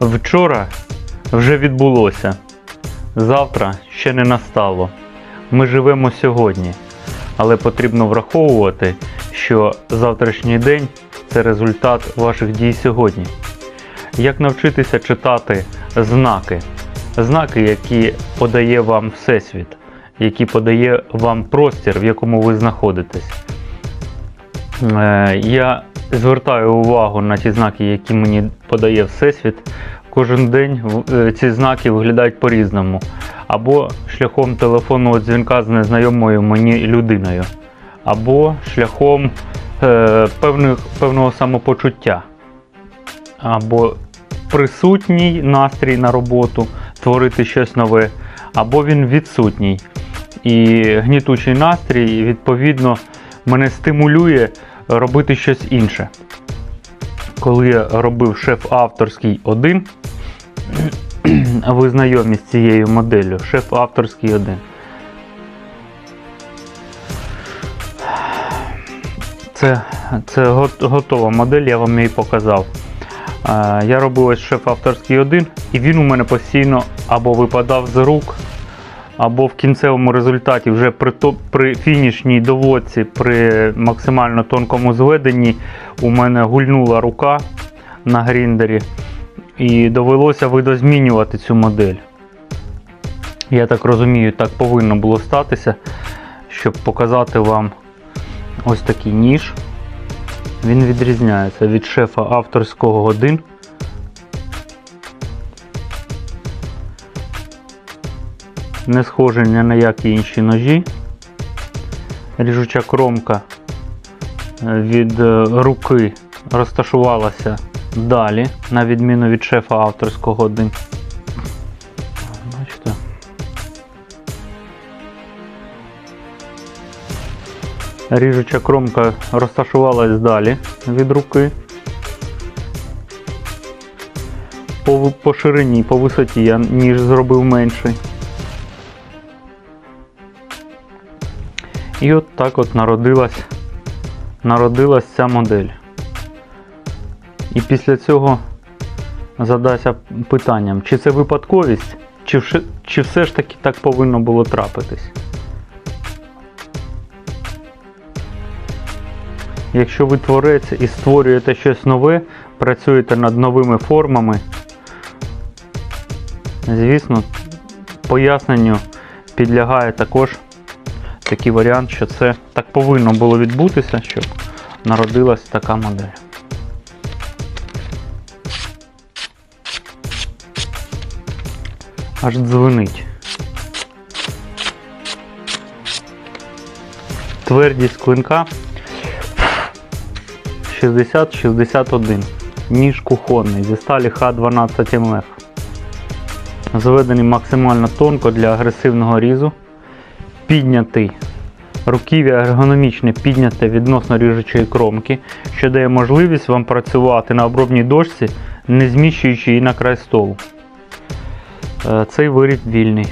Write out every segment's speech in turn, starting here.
Вчора вже відбулося. Завтра ще не настало. Ми живемо сьогодні, але потрібно враховувати, що завтрашній день це результат ваших дій сьогодні. Як навчитися читати знаки? Знаки, які подає вам Всесвіт, які подає вам простір, в якому ви знаходитесь. Е, Я звертаю увагу на ті знаки, які мені подає Всесвіт. Кожен день е, ці знаки виглядають по-різному. Або шляхом телефонного дзвінка з незнайомою мені людиною, або шляхом е, певних, певного самопочуття, або присутній настрій на роботу, творити щось нове, або він відсутній. І гнітучий настрій, відповідно, мене стимулює робити щось інше. Коли я робив шеф авторський 1, ви знайомі з цією моделлю, шеф авторський 1. Це, це готова модель, я вам її показав. Я робив ось шеф авторський 1, і він у мене постійно або випадав з рук, або в кінцевому результаті, вже при, то, при фінішній доводці, при максимально тонкому зведенні, у мене гульнула рука на гріндері, і довелося видозмінювати цю модель. Я так розумію, так повинно було статися, щоб показати вам ось такий ніж. Він відрізняється від шефа авторського 1. Не схожий ні на які інші ножі. Ріжуча кромка е, від е, руки розташувалася далі, на відміну від шефа авторського 1. Бачите? Ріжуча кромка розташувалась далі від руки. По, по ширині, по висоті я ніж зробив менший. І от так от народилась, народилась ця модель. І після цього задайся питанням, чи це випадковість, чи, чи все ж таки так повинно було трапитись. Якщо ви творець і створюєте щось нове, працюєте над новими формами, звісно, поясненню підлягає також такий варіант, що це так повинно було відбутися, щоб народилась така модель. Аж дзвонить. Твердість клинка 60-61. Ніж кухонний зі сталі Х12 МФ. Зведений максимально тонко для агресивного різу. Піднятий. Руків'я ергономічне підняте відносно ріжучої кромки, що дає можливість вам працювати на обробній дошці, не зміщуючи її на край столу. Е, Цей виріб вільний.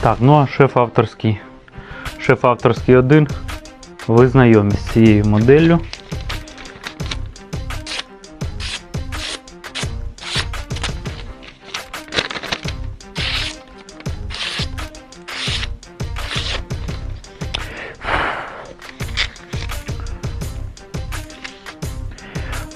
Так, ну а шеф авторський. Шеф авторський 1. Ви знайомі з цією моделлю.